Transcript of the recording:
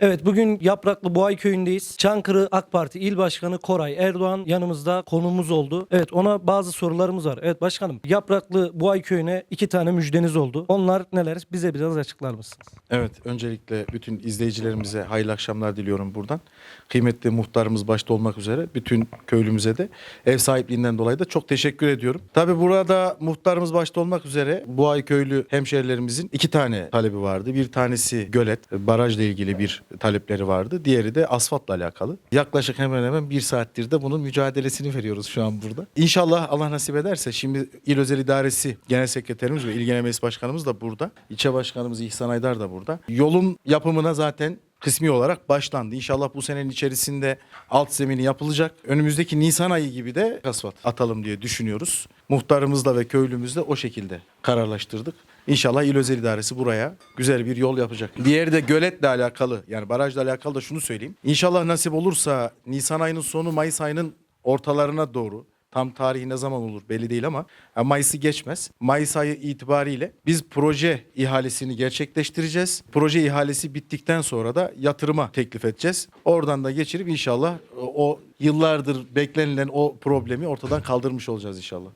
Evet bugün Yapraklı Boğay köyündeyiz. Çankırı AK Parti İl Başkanı Koray Erdoğan yanımızda konuğumuz oldu. Evet ona bazı sorularımız var. Evet başkanım Yapraklı Boğay köyüne iki tane müjdeniz oldu. Onlar neler? Bize biraz açıklar mısınız? Evet, öncelikle bütün izleyicilerimize hayırlı akşamlar diliyorum buradan. Kıymetli muhtarımız başta olmak üzere bütün köylümüze de ev sahipliğinden dolayı da çok teşekkür ediyorum. Tabii burada muhtarımız başta olmak üzere bu ay köylü hemşerilerimizin iki tane talebi vardı. Bir tanesi gölet, barajla ilgili bir talepleri vardı. Diğeri de asfaltla alakalı. Yaklaşık hemen hemen bir saattir de bunun mücadelesini veriyoruz şu an burada. İnşallah Allah nasip ederse şimdi İl Özel İdaresi Genel Sekreterimiz ve İl Genel Meclis Başkanımız da burada. İlçe Başkanımız İhsan Aydar da burada. Yolun yapımına zaten kısmi olarak başlandı. İnşallah bu senenin içerisinde alt zemini yapılacak. Önümüzdeki Nisan ayı gibi de asfalt atalım diye düşünüyoruz. Muhtarımızla ve köylümüzle o şekilde kararlaştırdık. İnşallah İl Özel İdaresi buraya güzel bir yol yapacak. Diğeri de göletle alakalı yani barajla alakalı da şunu söyleyeyim. İnşallah nasip olursa Nisan ayının sonu Mayıs ayının ortalarına doğru Tam tarihi ne zaman olur belli değil ama yani Mayıs'ı geçmez. Mayıs ayı itibariyle biz proje ihalesini gerçekleştireceğiz. Proje ihalesi bittikten sonra da yatırıma teklif edeceğiz. Oradan da geçirip inşallah o yıllardır beklenilen o problemi ortadan kaldırmış olacağız inşallah.